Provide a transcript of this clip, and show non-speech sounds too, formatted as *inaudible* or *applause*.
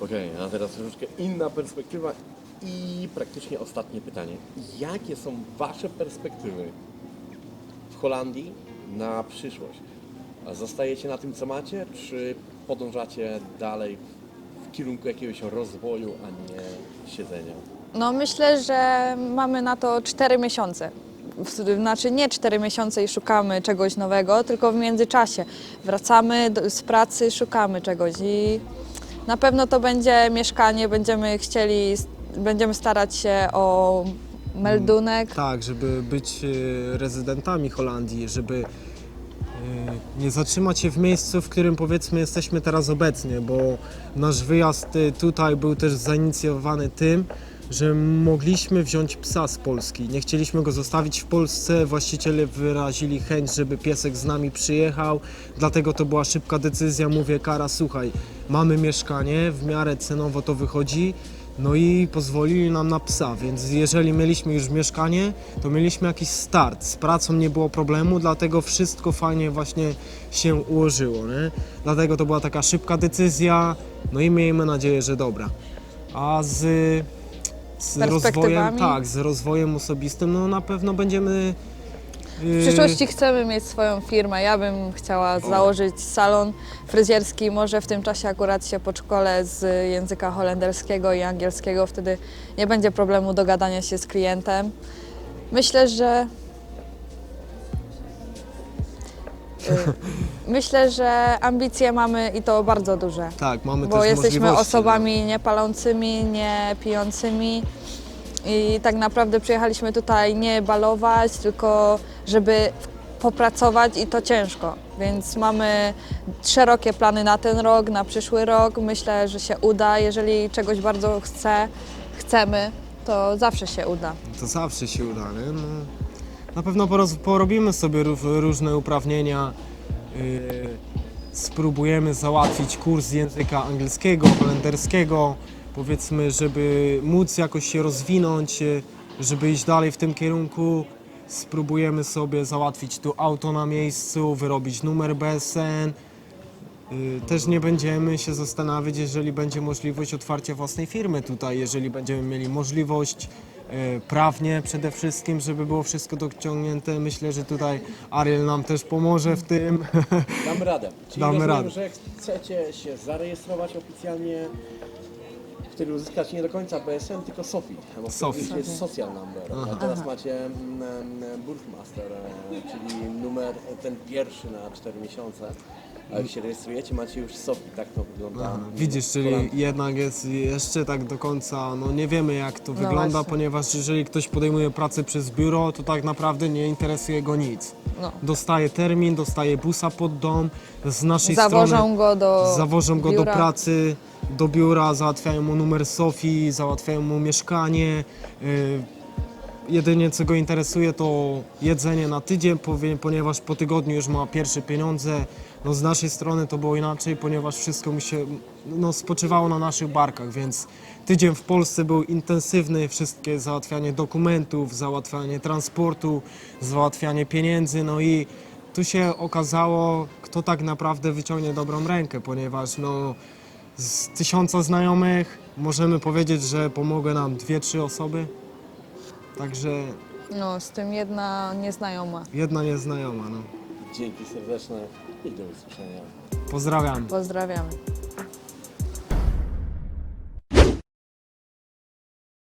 Okej, a teraz troszeczkę inna perspektywa i praktycznie ostatnie pytanie. Jakie są Wasze perspektywy w Holandii na przyszłość? Zostajecie na tym, co macie, czy podążacie dalej w kierunku jakiegoś rozwoju, a nie siedzenia? No myślę, że mamy na to 4 miesiące. Znaczy nie 4 miesiące i szukamy czegoś nowego, tylko w międzyczasie wracamy do, z pracy, szukamy czegoś i na pewno to będzie mieszkanie, będziemy chcieli, będziemy starać się o meldunek. Tak, żeby być e, rezydentami Holandii, żeby e, nie zatrzymać się w miejscu, w którym powiedzmy jesteśmy teraz obecnie, bo nasz wyjazd e, tutaj był też zainicjowany tym, że mogliśmy wziąć psa z Polski. Nie chcieliśmy go zostawić w Polsce, właściciele wyrazili chęć, żeby piesek z nami przyjechał, dlatego to była szybka decyzja. Mówię, Kara, słuchaj, mamy mieszkanie, w miarę cenowo to wychodzi, no i pozwolili nam na psa, więc jeżeli mieliśmy już mieszkanie, to mieliśmy jakiś start. Z pracą nie było problemu, dlatego wszystko fajnie właśnie się ułożyło. Nie? Dlatego to była taka szybka decyzja, no i miejmy nadzieję, że dobra. A z, z rozwojem, tak, z rozwojem osobistym, no na pewno będziemy. W yy, przyszłości chcemy mieć swoją firmę. Ja bym chciała założyć salon fryzjerski. Może w tym czasie akurat się podszkolę z języka holenderskiego i angielskiego. Wtedy nie będzie problemu dogadania się z klientem. Myślę, że. *laughs* Myślę, że ambicje mamy i to bardzo duże. Tak, mamy Bo też jesteśmy możliwości, osobami niepalącymi, nie pijącymi i tak naprawdę przyjechaliśmy tutaj nie balować, tylko żeby popracować i to ciężko. Więc mamy szerokie plany na ten rok, na przyszły rok. Myślę, że się uda. Jeżeli czegoś bardzo chce, chcemy, to zawsze się uda. To zawsze się uda, nie? No, na pewno poroz, porobimy sobie ró- różne uprawnienia. Yy, spróbujemy załatwić kurs języka angielskiego, holenderskiego, powiedzmy, żeby móc jakoś się rozwinąć, yy, żeby iść dalej w tym kierunku. Spróbujemy sobie załatwić tu auto na miejscu, wyrobić numer BSN. Y, Też nie będziemy się zastanawiać, jeżeli będzie możliwość otwarcia własnej firmy tutaj, jeżeli będziemy mieli możliwość y, prawnie przede wszystkim, żeby było wszystko dociągnięte. Myślę, że tutaj Ariel nam też pomoże w tym. *laughs* Damy radę. Czyli Damy rozumiem, radę. że chcecie się zarejestrować oficjalnie, wtedy uzyskać nie do końca BSN, tylko SOFI. Bo SOFI. wtedy jest social number. A teraz macie mm, mm, Burfmaster, e, czyli numer e, ten pierwszy na 4 miesiące. A jak się rejestrujecie, macie już SOFI, tak to wygląda. Aha, w Widzisz, czyli jednak jest jeszcze tak do końca, no nie wiemy jak to No wygląda, właśnie. ponieważ jeżeli ktoś podejmuje pracę przez biuro, to tak naprawdę nie interesuje go nic. No. Dostaje termin, dostaje busa pod dom, z naszej Zawożą strony... go do Zawożą go do biura. pracy, do biura, załatwiają mu numer Sofii, załatwiają mu mieszkanie. y, Jedynie co go interesuje to jedzenie na tydzień, ponieważ po tygodniu już ma pierwsze pieniądze. No z naszej strony to było inaczej, ponieważ wszystko mi się no, spoczywało na naszych barkach, więc tydzień w Polsce był intensywny, wszystkie załatwianie dokumentów, załatwianie transportu, załatwianie pieniędzy, no i tu się okazało, kto tak naprawdę wyciągnie dobrą rękę, ponieważ no, z tysiąca znajomych możemy powiedzieć, że pomogły nam dwie, trzy osoby. Także No, z tym jedna nieznajoma. jedna nieznajoma. No. Dzięki serdeczne i do usłyszenia. Pozdrawiam. Pozdrawiamy.